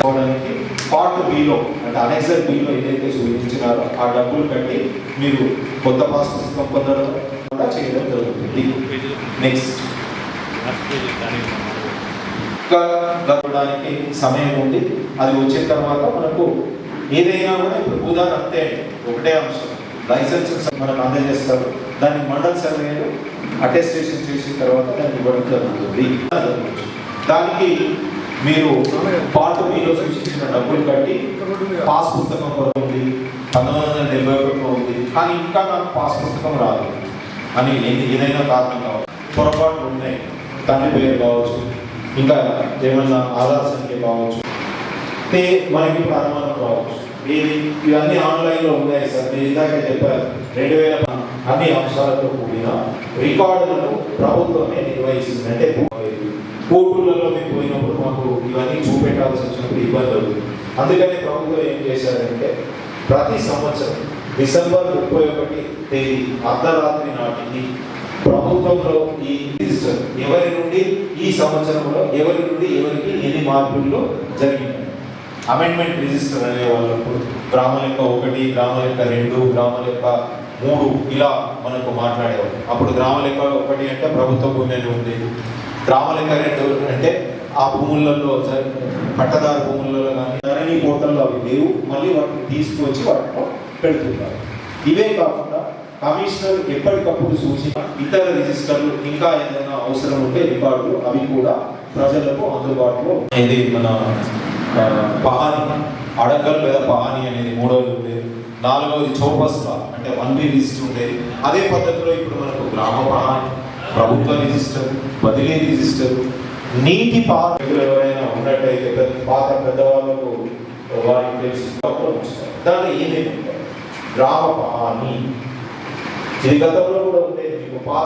పోవడానికి part below అంటే annexure below ఏదైతే సూచించినారో ఆ డబ్బులు కట్టి మీరు కొత్త పాస్ పుస్తకం పొందడం కూడా చేయడం జరుగుతుంది. నెక్స్ట్ గడవడానికి సమయం ఉంది. అది వచ్చిన తర్వాత మనకు ఏదైనా కూడా ఇప్పుడు ఉదాహరణ అంతే ఒకటే అంశం. లైసెన్స్ మనకు అందజేస్తారు. దాన్ని మండల్ సర్వేలు అటెస్టేషన్ చేసిన తర్వాత దాన్ని ఇవ్వడం జరుగుతుంది. దానికి మీరు పార్ట్ మీలో సూచించిన డబ్బులు కట్టి పాస్ పుస్తకం కొరకు ఉంది. పంతొమ్మిది వందల డెబ్బై ఒకటిలో ఉంది. కానీ ఇంకా నాకు పాస్ పుస్తకం రాదు. అని ఏదైనా కారణం కావచ్చు. పొరపాట్లు ఉన్నాయి. తండ్రి పేరు కావచ్చు. ఇంకా ఏమన్నా ఆధార్ సంఖ్య కావచ్చు. మనకి ప్రారంభం కావచ్చు. ఇది ఇవన్నీ ఆన్లైన్లో ఉన్నాయి సార్. నేను ఇందాక చెప్పారు. రెండు వేల అన్ని అంశాలతో కూడిన రికార్డులను ప్రభుత్వమే నిర్వహిస్తుంది. అంటే కోర్టులలో మేము పోయినప్పుడు మాకు ఇవన్నీ చూపెట్టాల్సి వచ్చినప్పుడు ఇబ్బంది అవుతుంది. అందుకని ప్రభుత్వం ఏం చేశారంటే ప్రతి సంవత్సరం డిసెంబర్ ముప్పై ఒకటి తేదీ అర్ధరాత్రి నాటికి ప్రభుత్వంలో ఈ రిజిస్టర్ ఎవరి నుండి ఈ సంవత్సరంలో ఎవరి నుండి ఎవరికి ఎన్ని మార్పులు జరిగింది అమెండ్మెంట్ రిజిస్టర్ అనే వాళ్ళప్పుడు గ్రామ లెక్క ఒకటి గ్రామ లెక్క రెండు గ్రామ లెక్క మూడు ఇలా మనకు మాట్లాడేవాళ్ళు. అప్పుడు గ్రామ లెక్క ఒకటి అంటే ప్రభుత్వ భూమి అని ఉండేది గ్రామ రెండు అంటే ఆ భూములలో పట్టదారు భూములలో కానీ ధరణి పోర్టల్లో అవి లేవు. మళ్ళీ వాటిని తీసుకువచ్చి వాటిలో పెడుతున్నారు ఇవే కాకుండా కమిషనర్ ఎప్పటికప్పుడు సూచన ఇతర రిజిస్టర్లు ఇంకా ఏదైనా అవసరం ఉంటే రికార్డులు అవి కూడా ప్రజలకు అందుబాటులో ఇది మన పహాని అడగల్ లేదా పహాని అనేది మూడవది ఉండేది నాలుగవది చౌపస్ అంటే వన్ బి రిజిస్టర్ ఉండేది. అదే పద్ధతిలో ఇప్పుడు మనకు గ్రామ పహాని ప్రభుత్వ రిజిస్టర్ బదిలీ రిజిస్టర్ నీటి పాత్రలు ఎవరైనా ఉన్నట్టయితే పెద్ద- పాత పెద్దవాళ్ళకు వారికి తెలుసు. దాంట్లో ఏమేమి గ్రామ పహాని గతంలో కూడా ఉండేది. మీకు పాత